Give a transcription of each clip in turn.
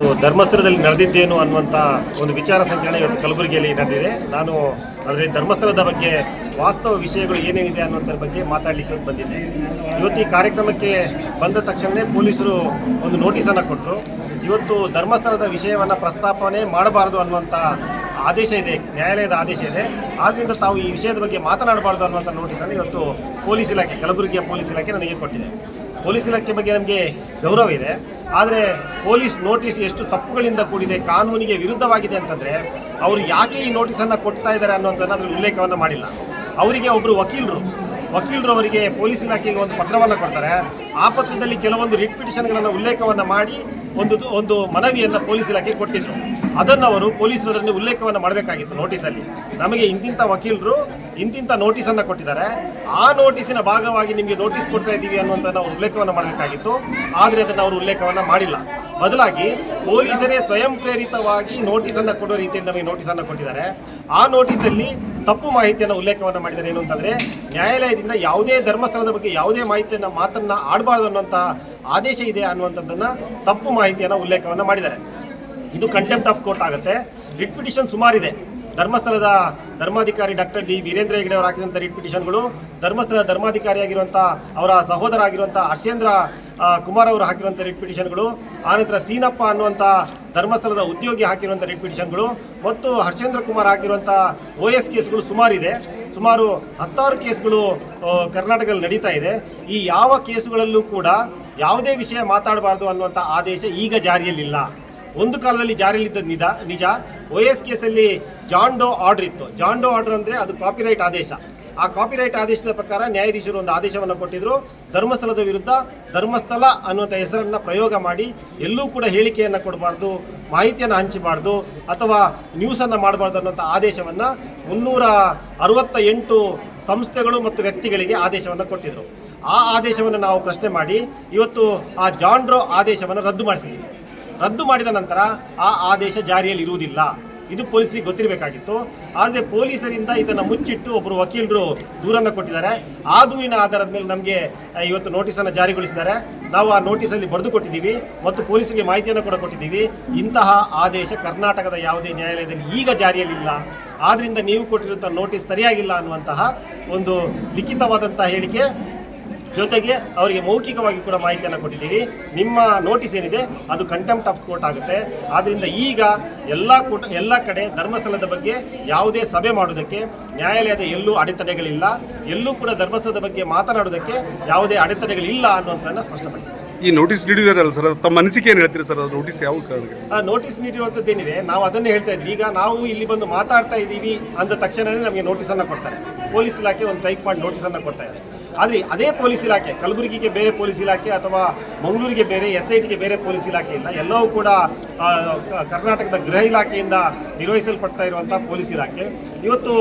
ಧರ್ಮಸ್ಥಳದಲ್ಲಿ ನಡೆದಿದ್ದೇನು ಅನ್ನುವಂಥ ಒಂದು ವಿಚಾರ ಸಂಕಿರಣ ಇವತ್ತು ಕಲಬುರಗಿಯಲ್ಲಿ ನಡೆದಿದೆ. ನಾನು ಅದರಲ್ಲಿ ಧರ್ಮಸ್ಥಳದ ಬಗ್ಗೆ, ವಾಸ್ತವ ವಿಷಯಗಳು ಏನೇನಿದೆ ಅನ್ನೋದ್ರ ಬಗ್ಗೆ ಮಾತಾಡಲಿಕ್ಕೆ ಬಂದಿದ್ದೆ. ಇವತ್ತು ಈ ಕಾರ್ಯಕ್ರಮಕ್ಕೆ ಬಂದ ತಕ್ಷಣವೇ ಪೊಲೀಸರು ಒಂದು ನೋಟಿಸನ್ನು ಕೊಟ್ಟರು. ಇವತ್ತು ಧರ್ಮಸ್ಥಳದ ವಿಷಯವನ್ನು ಪ್ರಸ್ತಾಪನೆ ಮಾಡಬಾರದು ಅನ್ನುವಂಥ ಆದೇಶ ಇದೆ, ನ್ಯಾಯಾಲಯದ ಆದೇಶ ಇದೆ. ಆದ್ದರಿಂದ ತಾವು ಈ ವಿಷಯದ ಬಗ್ಗೆ ಮಾತನಾಡಬಾರ್ದು ಅನ್ನುವಂಥ ನೋಟಿಸನ್ನು ಇವತ್ತು ಪೊಲೀಸ್ ಇಲಾಖೆ, ಕಲಬುರಗಿಯ ಪೊಲೀಸ್ ಇಲಾಖೆ ನನಗೆ ಕೊಟ್ಟಿದೆ. ಪೊಲೀಸ್ ಇಲಾಖೆ ಬಗ್ಗೆ ನಮಗೆ ಗೌರವ ಇದೆ. ಆದರೆ ಪೊಲೀಸ್ ನೋಟಿಸ್ ಎಷ್ಟು ತಪ್ಪುಗಳಿಂದ ಕೂಡಿದೆ, ಕಾನೂನಿಗೆ ವಿರುದ್ಧವಾಗಿದೆ ಅಂತಂದರೆ ಅವರು ಯಾಕೆ ಈ ನೋಟಿಸನ್ನು ಕೊಡ್ತಾ ಇದ್ದಾರೆ ಅನ್ನೋದನ್ನು ಅದರ ಉಲ್ಲೇಖವನ್ನು ಮಾಡಿಲ್ಲ. ಅವರಿಗೆ ಒಬ್ಬರು ವಕೀಲರು ವಕೀಲರು ಅವರಿಗೆ ಪೊಲೀಸ್ ಇಲಾಖೆಗೆ ಒಂದು ಪತ್ರವನ್ನು ಕೊಡ್ತಾರೆ. ಆ ಪತ್ರದಲ್ಲಿ ಕೆಲವೊಂದು ರಿಟ್ ಪಿಟಿಷನ್ಗಳನ್ನು ಉಲ್ಲೇಖವನ್ನು ಮಾಡಿ ಒಂದು ಒಂದು ಮನವಿಯನ್ನು ಪೊಲೀಸ್ ಇಲಾಖೆ ಕೊಟ್ಟಿದ್ರು. ಅದನ್ನು ಅವರು ಪೊಲೀಸರು ಉಲ್ಲೇಖವನ್ನು ಮಾಡಬೇಕಾಗಿತ್ತು ನೋಟಿಸಲ್ಲಿ. ನಮಗೆ ಇಂತಿಂಥ ವಕೀಲರು ಇಂತಿಂಥ ನೋಟಿಸನ್ನು ಕೊಟ್ಟಿದ್ದಾರೆ. ಆ ನೋಟಿಸಿನ ಭಾಗವಾಗಿ ನಿಮಗೆ ನೋಟಿಸ್ ಕೊಡ್ತಾ ಇದ್ದೀವಿ ಅನ್ನುವಂಥದ್ದು ಅವರು ಉಲ್ಲೇಖವನ್ನು ಮಾಡಬೇಕಾಗಿತ್ತು. ಆದರೆ ಅದನ್ನು ಅವರು ಉಲ್ಲೇಖವನ್ನು ಮಾಡಿಲ್ಲ. ಬದಲಾಗಿ ಪೊಲೀಸರೇ ಸ್ವಯಂ ಪ್ರೇರಿತವಾಗಿ ನೋಟಿಸನ್ನು ಕೊಡುವ ರೀತಿಯಲ್ಲಿ ನಮಗೆ ನೋಟಿಸನ್ನು ಕೊಟ್ಟಿದ್ದಾರೆ. ಆ ನೋಟಿಸಲ್ಲಿ ತಪ್ಪು ಮಾಹಿತಿಯನ್ನು ಉಲ್ಲೇಖವನ್ನು ಮಾಡಿದ್ದಾರೆ ಏನು ಅಂತಂದರೆ, ನ್ಯಾಯಾಲಯದಿಂದ ಯಾವುದೇ ಧರ್ಮಸ್ಥಳದ ಬಗ್ಗೆ ಯಾವುದೇ ಮಾಹಿತಿಯನ್ನು ಮಾತನ್ನು ಆಡಬಾರ್ದು ಅನ್ನುವಂಥ ಆದೇಶ ಇದೆ ಅನ್ನುವಂಥದ್ದನ್ನು ತಪ್ಪು ಮಾಹಿತಿಯನ್ನು ಉಲ್ಲೇಖವನ್ನು ಮಾಡಿದ್ದಾರೆ. ಇದು ಕಂಟೆಂಪ್ಟ್ ಆಫ್ ಕೋರ್ಟ್ ಆಗುತ್ತೆ. ರಿಟ್ ಪಿಟಿಷನ್ ಸುಮಾರಿದೆ. ಧರ್ಮಸ್ಥಳದ ಧರ್ಮಾಧಿಕಾರಿ ಡಾಕ್ಟರ್ ಡಿ ವೀರೇಂದ್ರ ಹೆಗಡೆ ಅವರು ಹಾಕಿದಂಥ ರಿಟ್ ಪಿಟಿಷನ್ಗಳು ಧರ್ಮಸ್ಥಳದ ಧರ್ಮಾಧಿಕಾರಿಯಾಗಿರುವಂಥ ಅವರ ಸಹೋದರ ಆಗಿರುವಂಥ ಹರ್ಷೇಂದ್ರ ಕುಮಾರ್ ಅವರು ಹಾಕಿರುವಂಥ ರಿಟ್ ಪಿಟಿಷನ್ಗಳು ಆನಂತರ ಸೀನಪ್ಪ ಅನ್ನುವಂಥ ಧರ್ಮಸ್ಥಳದ ಉದ್ಯೋಗಿ ಹಾಕಿರುವಂಥ ರಿಟ್ ಪಿಟಿಷನ್ಗಳು ಮತ್ತು ಹರ್ಷೇಂದ್ರ ಕುಮಾರ್ ಹಾಕಿರುವಂಥ ಒ ಎಸ್ ಕೇಸ್ಗಳು ಸುಮಾರಿದೆ. ಸುಮಾರು ಹತ್ತಾರು ಕೇಸ್ಗಳು ಕರ್ನಾಟಕದಲ್ಲಿ ನಡೀತಾ ಇದೆ. ಈ ಯಾವ ಕೇಸುಗಳಲ್ಲೂ ಕೂಡ ಯಾವುದೇ ವಿಷಯ ಮಾತಾಡಬಾರ್ದು ಅನ್ನುವಂಥ ಆದೇಶ ಈಗ ಜಾರಿಯಲ್ಲಿಲ್ಲ. ಒಂದು ಕಾಲದಲ್ಲಿ ಜಾರಿಯಲ್ಲಿದ್ದ ನಿಜ ನಿಜ, ಒ ಎಸ್ ಕೇಸಲ್ಲಿ ಜಾಂಡೋ ಆರ್ಡರ್ ಇತ್ತು. ಜಾಂಡೋ ಆರ್ಡರ್ ಅಂದರೆ ಅದು ಕಾಪಿರೈಟ್ ಆದೇಶ. ಆ ಕಾಪಿರೈಟ್ ಆದೇಶದ ಪ್ರಕಾರ ನ್ಯಾಯಾಧೀಶರು ಒಂದು ಆದೇಶವನ್ನು ಕೊಟ್ಟಿದ್ರು. ಧರ್ಮಸ್ಥಳದ ವಿರುದ್ಧ ಧರ್ಮಸ್ಥಳ ಅನ್ನುವಂಥ ಹೆಸರನ್ನು ಪ್ರಯೋಗ ಮಾಡಿ, ಎಲ್ಲೂ ಕೂಡ ಹೇಳಿಕೆಯನ್ನು ಕೊಡಬಾರ್ದು, ಮಾಹಿತಿಯನ್ನು ಹಂಚಬಾರ್ದು, ಅಥವಾ ನ್ಯೂಸನ್ನು ಮಾಡಬಾರ್ದು ಅನ್ನುವಂಥ ಆದೇಶವನ್ನು ಮುನ್ನೂರ ಅರವತ್ತ ಎಂಟು ಸಂಸ್ಥೆಗಳು ಮತ್ತು ವ್ಯಕ್ತಿಗಳಿಗೆ ಆದೇಶವನ್ನು ಕೊಟ್ಟಿದ್ರು. ಆ ಆದೇಶವನ್ನು ನಾವು ಪ್ರಶ್ನೆ ಮಾಡಿ, ಇವತ್ತು ಆ ಜಾಂಡ್ರೋ ಆದೇಶವನ್ನು ರದ್ದು ಮಾಡಿಸಿದ್ದೀವಿ ರದ್ದು ಮಾಡಿದ ನಂತರ ಆ ಆದೇಶ ಜಾರಿಯಲ್ಲಿ ಇರುವುದಿಲ್ಲ. ಇದು ಪೊಲೀಸರಿಗೆ ಗೊತ್ತಿರಬೇಕಾಗಿತ್ತು. ಆದರೆ ಪೊಲೀಸರಿಂದ ಇದನ್ನು ಮುಚ್ಚಿಟ್ಟು ಒಬ್ಬರು ವಕೀಲರು ದೂರನ್ನು ಕೊಟ್ಟಿದ್ದಾರೆ. ಆ ದೂರಿನ ಆಧಾರದ ಮೇಲೆ ನಮಗೆ ಇವತ್ತು ನೋಟಿಸನ್ನು ಜಾರಿಗೊಳಿಸಿದ್ದಾರೆ. ನಾವು ಆ ನೋಟಿಸಲ್ಲಿ ಬರೆದು ಕೊಟ್ಟಿದ್ದೀವಿ ಮತ್ತು ಪೊಲೀಸರಿಗೆ ಮಾಹಿತಿಯನ್ನು ಕೂಡ ಕೊಟ್ಟಿದ್ದೀವಿ. ಇಂತಹ ಆದೇಶ ಕರ್ನಾಟಕದ ಯಾವುದೇ ನ್ಯಾಯಾಲಯದಲ್ಲಿ ಈಗ ಜಾರಿಯಲ್ಲಿಲ್ಲ. ಆದ್ದರಿಂದ ನೀವು ಕೊಟ್ಟಿರುವಂಥ ನೋಟಿಸ್ ಸರಿಯಾಗಿಲ್ಲ ಅನ್ನುವಂತಹ ಒಂದು ಲಿಖಿತವಾದಂತಹ ಹೇಳಿಕೆ ಜೊತೆಗೆ ಅವರಿಗೆ ಮೌಖಿಕವಾಗಿ ಕೂಡ ಮಾಹಿತಿಯನ್ನು ಕೊಟ್ಟಿದ್ದೀವಿ. ನಿಮ್ಮ ನೋಟಿಸ್ ಏನಿದೆ ಅದು ಕಂಟೆಂಪ್ಟ್ ಆಫ್ ಕೋರ್ಟ್ ಆಗುತ್ತೆ. ಆದ್ದರಿಂದ ಈಗ ಎಲ್ಲ ಕೂಟ ಎಲ್ಲ ಕಡೆ ಧರ್ಮಸ್ಥಳದ ಬಗ್ಗೆ ಯಾವುದೇ ಸಭೆ ಮಾಡುವುದಕ್ಕೆ ನ್ಯಾಯಾಲಯದ ಎಲ್ಲೂ ಅಡೆತಡೆಗಳಿಲ್ಲ. ಎಲ್ಲೂ ಕೂಡ ಧರ್ಮಸ್ಥಳದ ಬಗ್ಗೆ ಮಾತನಾಡುವುದಕ್ಕೆ ಯಾವುದೇ ಅಡೆತಡೆಗಳಿಲ್ಲ ಅನ್ನುವಂಥದ್ದನ್ನು ಸ್ಪಷ್ಟಪಡಿಸಿದೆ ಈ ನೋಟಿಸ್ ನೀಡಿದಾರಲ್ಲ ಸರ್ ತಮ್ಮ ಅನಿಸಿಕೆ ಏನು ಹೇಳ್ತೀರಿ ಸರ್ ಅದು ನೋಟಿಸ್ ಯಾವ ಕಾರಣಕ್ಕೆ? ಆ ನೋಟಿಸ್ ನೀಡಿರುವಂಥದ್ದು ಏನಿದೆ ನಾವು ಅದನ್ನೇ ಹೇಳ್ತಾ ಇದ್ವಿ. ಈಗ ನಾವು ಇಲ್ಲಿ ಬಂದು ಮಾತಾಡ್ತಾ ಇದ್ದೀವಿ ಅಂದ ತಕ್ಷಣವೇ ನಮಗೆ ನೋಟಿಸನ್ನು ಕೊಡ್ತಾರೆ. ಪೊಲೀಸ್ ಇಲಾಖೆ ಒಂದು ಟೈಪ್ ಮಾಡಿ ನೋಟಿಸನ್ನು ಕೊಡ್ತಾ ಇದೆ ಆದರೆ ಅದೇ ಪೊಲೀಸ್ ಇಲಾಖೆ, ಕಲಬುರಗಿಗೆ ಬೇರೆ ಪೊಲೀಸ್ ಇಲಾಖೆ ಅಥವಾ ಮಂಗಳೂರಿಗೆ ಬೇರೆ ಎಸ್ ಐ ಟಿಗೆ ಬೇರೆ ಪೊಲೀಸ್ ಇಲಾಖೆ ಇಲ್ಲ. ಎಲ್ಲವೂ ಕೂಡ ಕರ್ನಾಟಕದ ಗೃಹ ಇಲಾಖೆಯಿಂದ ನಿರ್ವಹಿಸಲ್ಪಡ್ತಾ ಇರುವಂಥ ಪೊಲೀಸ್ ಇಲಾಖೆ. ಇವತ್ತು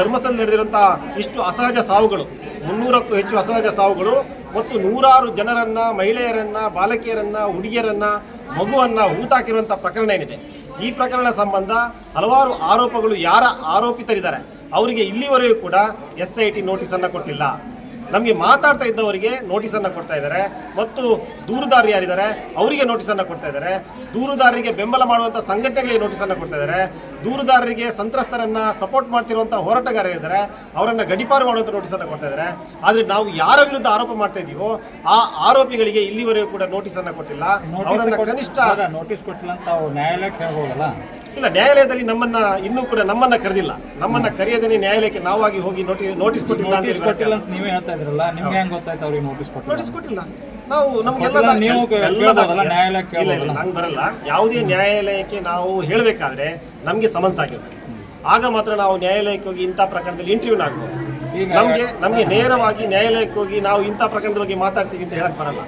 ಧರ್ಮಸ್ಥಳ ನಡೆದಿರುವಂಥ ಇಷ್ಟು ಅಸಹಜ ಸಾವುಗಳು, ಮುನ್ನೂರಕ್ಕೂ ಹೆಚ್ಚು ಅಸಹಜ ಸಾವುಗಳು ಮತ್ತು ನೂರಾರು ಜನರನ್ನ, ಮಹಿಳೆಯರನ್ನ, ಬಾಲಕಿಯರನ್ನ, ಹುಡುಗಿಯರನ್ನ, ಮಗುವನ್ನ ಹೂತಾಕಿರುವಂತಹ ಪ್ರಕರಣ ಏನಿದೆ? ಈ ಪ್ರಕರಣ ಸಂಬಂಧ ಹಲವಾರು ಆರೋಪಗಳು ಯಾರ ಆರೋಪಿತರಿದ್ದಾರೆ? ಅವರಿಗೆ ಇಲ್ಲಿವರೆಗೂ ಕೂಡ ಎಸ್ ಐ ಟಿ ಕೊಟ್ಟಿಲ್ಲ. ನಮಗೆ ಮಾತಾಡ್ತಾ ಇದ್ದವರಿಗೆ ನೋಟಿಸನ್ನು ಕೊಡ್ತಾ ಇದ್ದಾರೆ. ಮತ್ತು ದೂರುದಾರರು ಯಾರಿದ್ದಾರೆ? ಅವರಿಗೆ ನೋಟಿಸನ್ನು ಕೊಡ್ತಾ ಇದ್ದಾರೆ. ದೂರುದಾರರಿಗೆ ಬೆಂಬಲ ಮಾಡುವಂಥ ಸಂಘಟನೆಗಳಿಗೆ ನೋಟಿಸನ್ನು ಕೊಡ್ತಾ ಇದ್ದಾರೆ. ದೂರುದಾರರಿಗೆ ಸಂತ್ರಸ್ತರನ್ನ ಸಪೋರ್ಟ್ ಮಾಡ್ತಿರುವಂಥ ಹೋರಾಟಗಾರರಿದ್ದಾರೆ ಅವರನ್ನು ಗಡಿಪಾರು ಮಾಡುವಂಥ ನೋಟಿಸನ್ನು ಕೊಡ್ತಾ ಇದ್ದಾರೆ. ಆದರೆ ನಾವು ಯಾರ ವಿರುದ್ಧ ಆರೋಪ ಮಾಡ್ತಾ ಇದೀವೋ ಆ ಆರೋಪಿಗಳಿಗೆ ಇಲ್ಲಿವರೆಗೂ ಕೂಡ ನೋಟಿಸನ್ನು ಕೊಟ್ಟಿಲ್ಲ. ಕನಿಷ್ಠ ನೋಟಿಸ್ ಕೊಟ್ಟಿಲ್ಲ ಅಂತ ನ್ಯಾಯಾಲಯಕ್ಕೆ ಹೇಳ್ಬೋದಲ್ಲ? ಇಲ್ಲ ನ್ಯಾಯಾಲಯದಲ್ಲಿ ನಮ್ಮನ್ನ ಇನ್ನೂ ಕೂಡ ನಮ್ಮನ್ನ ಕರೆದಿಲ್ಲ. ನಮ್ಮನ್ನ ಕರೆಯದೇ ನ್ಯಾಯಾಲಯಕ್ಕೆ ನಾವಾಗಿ ಹೋಗಿ ನೋಟಿಸ್ ನೋಟಿಸ್ ಕೊಟ್ಟಿಲ್ಲ ಅಂತ ನೋಟಿಸ್ ಕೊಟ್ಟಿಲ್ಲ ಅಂತ ನೀವೇ ಹೇಳ್ತಾ ಇದ್ರಲ್ಲ ನಿಮ್ಗೆ ಹೆಂಗ್ ಗೊತ್ತಾಯ್ತು ಅವ್ರಿಗೆ ನೋಟಿಸ್ ಕೊಟ್ಟಿಲ್ಲ? ನೋಟಿಸ್ ಕೊಟ್ಟಿಲ್ಲ. ನಾವು ನಮ್ಗೆಲ್ಲ ಕೊಟ್ಟಿಲ್ಲ, ನೀವು ನ್ಯಾಯಾಲಯಕ್ಕೆ ಇಲ್ಲ ಬರಲ್ಲ. ಯಾವುದೇ ನ್ಯಾಯಾಲಯಕ್ಕೆ ನಾವು ಹೇಳಬೇಕಾದ್ರೆ ನಮಗೆ ಸಮನ್ಸ್ ಆಗಿರ್ಬೇಕು ಆಗ ಮಾತ್ರ ನಾವು ನ್ಯಾಯಾಲಯಕ್ಕೆ ಹೋಗಿ ಇಂಥ ಪ್ರಕರಣದಲ್ಲಿ ಇಂಟರ್ವ್ಯೂ ಆಗ್ಬೋದು. ನಮಗೆ ನಮಗೆ ನೇರವಾಗಿ ನ್ಯಾಯಾಲಯಕ್ಕೆ ಹೋಗಿ ನಾವು ಇಂಥ ಪ್ರಕರಣದ ಬಗ್ಗೆ ಮಾತಾಡ್ತೀವಿ ಅಂತ ಹೇಳಕ್ ಬರಲ್ಲ.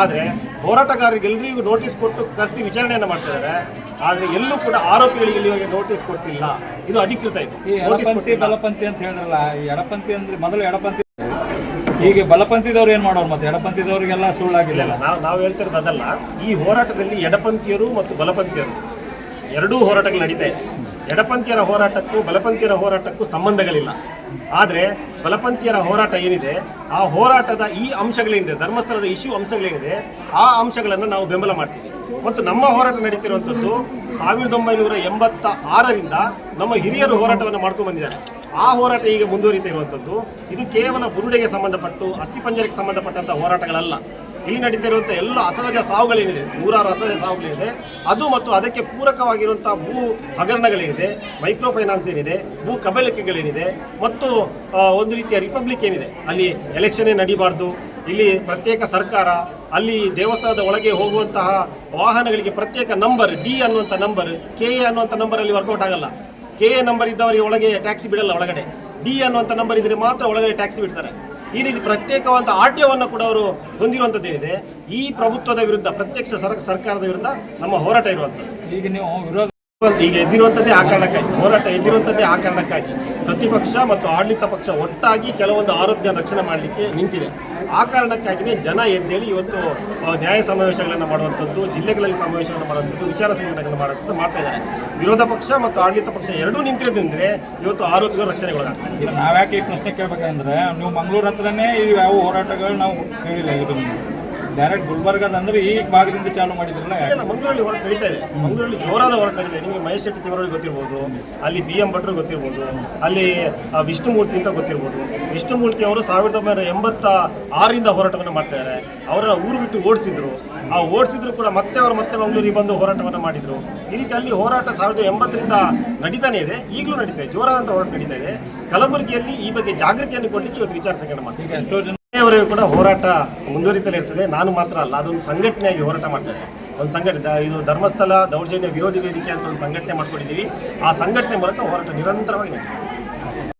ಆದರೆ ಹೋರಾಟಗಾರರಿಗೆ ಎಲ್ರಿಗೂ ನೋಟಿಸ್ ಕೊಟ್ಟು ಕರೆಸಿ ವಿಚಾರಣೆಯನ್ನು ಮಾಡ್ತಿದ್ದಾರೆ ಆದರೆ ಎಲ್ಲೂ ಕೂಡ ಆರೋಪಿಗಳಿಗೆ ಇಲ್ಲಿವರೆಗೆ ನೋಟಿಸ್ ಕೊಟ್ಟಿಲ್ಲ. ಇದು ಅಧಿಕೃತ ಇದು. ನೋಟಿಸ್ ಬಲಪಂಥಿ ಅಂತ ಹೇಳಿದ್ರಲ್ಲ ಈ ಎಡಪಂಥಿ ಅಂದ್ರೆ ಮೊದಲು ಎಡಪಂಥಿ ಈಗ ಬಲಪಂಥಿದವ್ರು ಏನ್ ಮಾಡೋರು ಮತ್ತೆ? ಎಡಪಂಥಿದವ್ರಿಗೆಲ್ಲ ಸುಳ್ಳಾಗಿಲ್ಲ ನಾವು ನಾವು ಹೇಳ್ತಿರೋದು ಅದಲ್ಲ. ಈ ಹೋರಾಟದಲ್ಲಿ ಎಡಪಂಥೀಯರು ಮತ್ತು ಬಲಪಂಥೀಯರು ಎರಡೂ ಹೋರಾಟಗಳು ನಡೀತಾ ಇದೆ. ಎಡಪಂಥೀಯರ ಹೋರಾಟಕ್ಕೂ ಬಲಪಂಥಿಯರ ಹೋರಾಟಕ್ಕೂ ಸಂಬಂಧಗಳಿಲ್ಲ. ಆದರೆ ಬಲಪಂಥೀಯರ ಹೋರಾಟ ಏನಿದೆ, ಆ ಹೋರಾಟದ ಈ ಅಂಶಗಳೇನಿದೆ ಧರ್ಮಸ್ಥಳದ ಇಶ್ಯೂ ಅಂಶಗಳೇನಿದೆ ಆ ಅಂಶಗಳನ್ನು ನಾವು ಬೆಂಬಲ ಮಾಡ್ತೀವಿ. ಮತ್ತು ನಮ್ಮ ಹೋರಾಟ ನಡೀತಿರುವಂಥದ್ದು ಸಾವಿರದ ಒಂಬೈನೂರ ಎಂಬತ್ತ ಆರರಿಂದ ನಮ್ಮ ಹಿರಿಯರು ಹೋರಾಟವನ್ನು ಮಾಡ್ಕೊಂಡು ಬಂದಿದ್ದಾರೆ. ಆ ಹೋರಾಟ ಈಗ ಮುಂದುವರಿತಾ ಇರುವಂಥದ್ದು. ಇದು ಕೇವಲ ಬುರುಡೆಗೆ ಸಂಬಂಧಪಟ್ಟು, ಅಸ್ಥಿಪಂಜರಕ್ಕೆ ಸಂಬಂಧಪಟ್ಟಂಥ ಹೋರಾಟಗಳಲ್ಲ. ಇಲ್ಲಿ ನಡೀತಾ ಇರುವಂಥ ಎಲ್ಲ ಅಸಹಜ ಸಾವುಗಳೇನಿದೆ, ನೂರಾರು ಅಸಹಜ ಸಾವುಗಳೇನಿದೆ, ಅದು ಮತ್ತು ಅದಕ್ಕೆ ಪೂರಕವಾಗಿರುವಂಥ ಭೂ ಹಗರಣಗಳೇನಿದೆ ಮೈಕ್ರೋ ಫೈನಾನ್ಸ್ ಏನಿದೆ, ಭೂ ಕಬಳಿಕೆಗಳೇನಿದೆ, ಮತ್ತು ಒಂದು ರೀತಿಯ ರಿಪಬ್ಲಿಕ್ ಏನಿದೆ, ಅಲ್ಲಿ ಎಲೆಕ್ಷನ್ನೇ ನಡೀಬಾರ್ದು, ಇಲ್ಲಿ ಪ್ರತ್ಯೇಕ ಸರ್ಕಾರ, ಅಲ್ಲಿ ದೇವಸ್ಥಾನದ ಒಳಗೆ ಹೋಗುವಂತಹ ವಾಹನಗಳಿಗೆ ಪ್ರತ್ಯೇಕ ನಂಬರ್ ಡಿ ಅನ್ನುವಂಥ ನಂಬರ್ ಕೆ ಎ ಅನ್ನುವಂಥ ನಂಬರಲ್ಲಿ ವರ್ಕೌಟ್ ಆಗಲ್ಲ. ಕೆ ಎ ನಂಬರ್ ಇದ್ದವರಿಗೆ ಒಳಗೆ ಟ್ಯಾಕ್ಸಿ ಬಿಡಲ್ಲ ಒಳಗಡೆ. ಡಿ ಅನ್ನುವಂಥ ನಂಬರ್ ಇದ್ರೆ ಮಾತ್ರ ಒಳಗಡೆ ಟ್ಯಾಕ್ಸಿ ಬಿಡ್ತಾರೆ. ಈ ರೀತಿ ಪ್ರತ್ಯೇಕವಾದ ಆಟ್ಯವನ್ನು ಕೂಡ ಅವರು ಹೊಂದಿರುವಂಥದ್ದೇನಿದೆ ಈ ಪ್ರಭುತ್ವದ ವಿರುದ್ಧ, ಪ್ರತ್ಯಕ್ಷ ಸರ್, ಸರ್ಕಾರದ ವಿರುದ್ಧ ನಮ್ಮ ಹೋರಾಟ ಇರುವಂಥದ್ದು ಈಗ ನೀವು ವಿರೋಧ ಈಗ ಎದ್ದಿರುವಂಥದ್ದೇ ಆ ಕಾರಣಕ್ಕಾಗಿ ಹೋರಾಟ ಎದ್ದಿರುವಂಥದ್ದೇ ಆ ಕಾರಣಕ್ಕಾಗಿ ಪ್ರತಿಪಕ್ಷ ಮತ್ತು ಆಡಳಿತ ಪಕ್ಷ ಒಟ್ಟಾಗಿ ಕೆಲವೊಂದು ಆರೋಗ್ಯ ರಕ್ಷಣೆ ಮಾಡಲಿಕ್ಕೆ ನಿಂತಿದೆ. ಆ ಕಾರಣಕ್ಕಾಗಿಯೇ ಜನ ಎದ್ದೇಳಿ ಇವತ್ತು ನ್ಯಾಯ ಸಮಾವೇಶಗಳನ್ನು ಮಾಡುವಂಥದ್ದು, ಜಿಲ್ಲೆಗಳಲ್ಲಿ ಸಮಾವೇಶಗಳನ್ನು ಮಾಡುವಂಥದ್ದು, ವಿಚಾರ ಸಂಘಟನೆಗಳನ್ನು ಮಾಡುವಂಥದ್ದು ಮಾಡ್ತಾ ಇದ್ದಾರೆ. ವಿರೋಧ ಪಕ್ಷ ಮತ್ತು ಆಡಳಿತ ಪಕ್ಷ ಎರಡೂ ನಿಂತಿರೋದ್ರಿಂದ ಇವತ್ತು ಆರೋಗ್ಯ ಈಗ ನಾವ್ಯಾಕೆ ಈ ಪ್ರಶ್ನೆ ಕೇಳಬೇಕಂದ್ರೆ, ನೀವು ಮಂಗಳೂರು ಹತ್ರನೇ ಈ ಯಾವ ಹೋರಾಟಗಳು ನಾವು ಕೇಳಿಲ್ಲ ಡೈರೆಕ್ಟ್ ಗುಲ್ಬರ್ಗದ ಅಂದ್ರೆ ಈ ಭಾಗದಿಂದ ಚಾಲು ಮಾಡಿದ್ರಲ್ಲ? ಇಲ್ಲ ಮಂಗಳೂರಲ್ಲಿ ಹೋರಾಟ ನಡೀತಾ ಇದೆ. ಮಂಗಳೂರಲ್ಲಿ ಜೋರಾದ ಹೋರಾಟ ನಡೀತಾ ಇದೆ. ನಿಮಗೆ ಮಹೇಶ್ ಶೆಟ್ಟಿ ತಿವರಲ್ಲಿ ಗೊತ್ತಿರ್ಬೋದು ಅಲ್ಲಿ ಬಿ ಎಂ ಭಟ್ರು ಗೊತ್ತಿರ್ಬೋದು ಅಲ್ಲಿ ಆ, ವಿಷ್ಣುಮೂರ್ತಿ ಅಂತ ಗೊತ್ತಿರ್ಬೋದು. ವಿಷ್ಣುಮೂರ್ತಿ ಅವರು ಸಾವಿರದ ಒಂಬೈನೂರ ಎಂಬತ್ತ ಆರರಿಂದ ಹೋರಾಟವನ್ನು ಮಾಡ್ತಾ ಅವರ ಅವರನ್ನ ಊರು ಬಿಟ್ಟು ಓಡಿಸಿದ್ರು. ಆ ಓಡಿಸಿದ್ರು ಕೂಡ ಮತ್ತೆ ಅವರು ಮತ್ತೆ ಮಂಗಳೂರಿಗೆ ಬಂದು ಹೋರಾಟವನ್ನು ಮಾಡಿದ್ರು. ಈ ರೀತಿ ಅಲ್ಲಿ ಹೋರಾಟ ಸಾವಿರದ ಎಂಬತ್ತರಿಂದ ನಡೀತಾನೆ ಇದೆ. ಈಗಲೂ ನಡೀತಾ ಇದೆ. ಜೋರಾದಂಥ ಹೋರಾಟ ನಡೀತಾ ಇದೆ. ಕಲಬುರಗಿಯಲ್ಲಿ ಈ ಬಗ್ಗೆ ಜಾಗೃತಿಯನ್ನು ಕೊಡಲಿಕ್ಕೆ ಇವತ್ತು ವಿಚಾರ ಸಂಕಿರಣ ಮಾಡ್ತೀವಿ. ಈಗ ಎಷ್ಟೋ ಜನ ವರೆಗೂ ಕೂಡ ಹೋರಾಟ ಮುಂದುವರಿತಲೇ ಇರ್ತದೆ ನಾನು ಮಾತ್ರ ಅಲ್ಲ, ಅದೊಂದು ಸಂಘಟನೆಯಾಗಿ ಹೋರಾಟ ಮಾಡ್ತಾ ಒಂದು ಸಂಘಟನೆ ಇದು ಧರ್ಮಸ್ಥಳ ದೌರ್ಜನ್ಯ ವಿರೋಧಿ ವೇದಿಕೆ ಅಂತ ಒಂದು ಸಂಘಟನೆ ಮಾಡ್ಕೊಂಡಿದ್ದೀವಿ. ಆ ಸಂಘಟನೆ ಮೂಲಕ ಹೋರಾಟ ನಿರಂತರವಾಗಿ ನಡೀತದೆ.